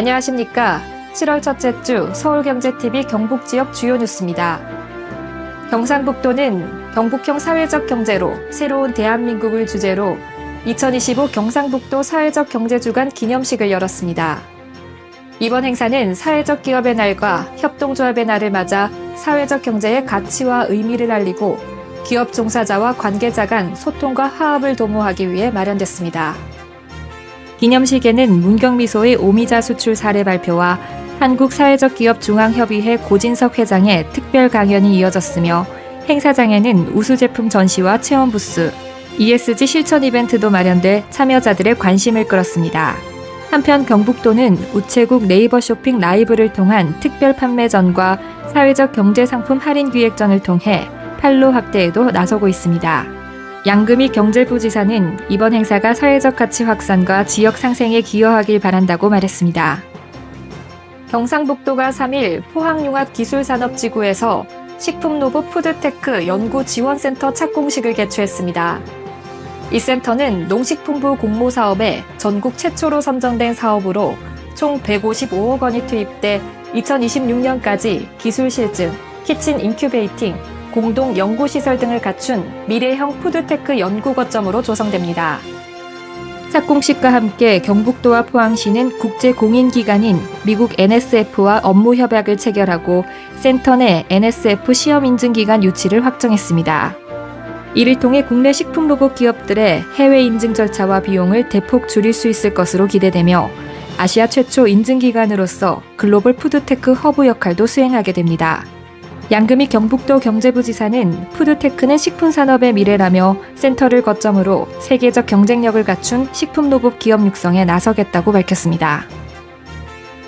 안녕하십니까. 7월 첫째 주 서울경제TV 경북 지역 주요 뉴스입니다. 경상북도는 경북형 사회적 경제로 새로운 대한민국을 주제로 2025 경상북도 사회적 경제주간 기념식을 열었습니다. 이번 행사는 사회적 기업의 날과 협동조합의 날을 맞아 사회적 경제의 가치와 의미를 알리고 기업 종사자와 관계자 간 소통과 화합을 도모하기 위해 마련됐습니다. 기념식에는 문경미소의 오미자 수출 사례 발표와 한국사회적기업중앙협의회 고진석 회장의 특별 강연이 이어졌으며 행사장에는 우수 제품 전시와 체험 부스, ESG 실천 이벤트도 마련돼 참여자들의 관심을 끌었습니다. 한편 경북도는 우체국 네이버 쇼핑 라이브를 통한 특별 판매전과 사회적 경제 상품 할인 기획전을 통해 판로 확대에도 나서고 있습니다. 양금희 경제부지사는 이번 행사가 사회적 가치 확산과 지역 상생에 기여하길 바란다고 말했습니다. 경상북도가 3일 포항융합기술산업지구에서 식품로봇 푸드테크 연구지원센터 착공식을 개최했습니다. 이 센터는 농식품부 공모사업에 전국 최초로 선정된 사업으로 총 155억 원이 투입돼 2026년까지 기술 실증, 키친 인큐베이팅, 공동 연구시설 등을 갖춘 미래형 푸드테크 연구 거점으로 조성됩니다. 착공식과 함께 경북도와 포항시는 국제 공인기관인 미국 NSF와 업무 협약을 체결하고 센터 내 NSF 시험 인증 기간 유치를 확정했습니다. 이를 통해 국내 식품 로봇 기업들의 해외 인증 절차와 비용을 대폭 줄일 수 있을 것으로 기대되며 아시아 최초 인증 기관으로서 글로벌 푸드테크 허브 역할도 수행하게 됩니다. 양금희 경북도 경제부지사는 푸드테크는 식품 산업의 미래라며 센터를 거점으로 세계적 경쟁력을 갖춘 식품 로봇 기업 육성에 나서겠다고 밝혔습니다.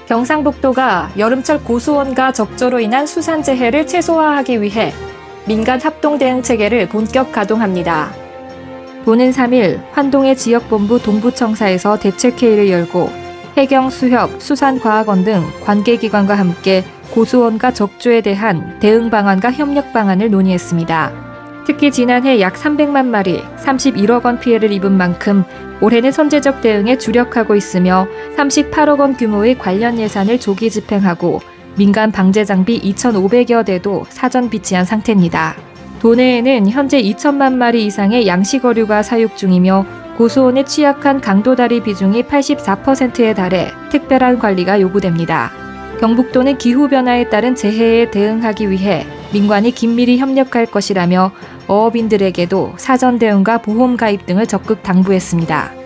경상북도가 여름철 고수온과 적조로 인한 수산 재해를 최소화하기 위해 민간 합동 대응 체계를 본격 가동합니다. 도는 3일 환동의 지역본부 동부청사에서 대책회의를 열고 해경, 수협, 수산과학원 등 관계기관과 함께 고수온과 적조에 대한 대응 방안과 협력 방안을 논의했습니다. 특히 지난해 약 300만 마리, 31억 원 피해를 입은 만큼 올해는 선제적 대응에 주력하고 있으며 38억 원 규모의 관련 예산을 조기 집행하고 민간 방제 장비 2,500여 대도 사전 비치한 상태입니다. 도내에는 현재 2천만 마리 이상의 양식어류가 사육 중이며 고수온에 취약한 강도다리 비중이 84%에 달해 특별한 관리가 요구됩니다. 경북도는 기후변화에 따른 재해에 대응하기 위해 민관이 긴밀히 협력할 것이라며 어업인들에게도 사전 대응과 보험 가입 등을 적극 당부했습니다.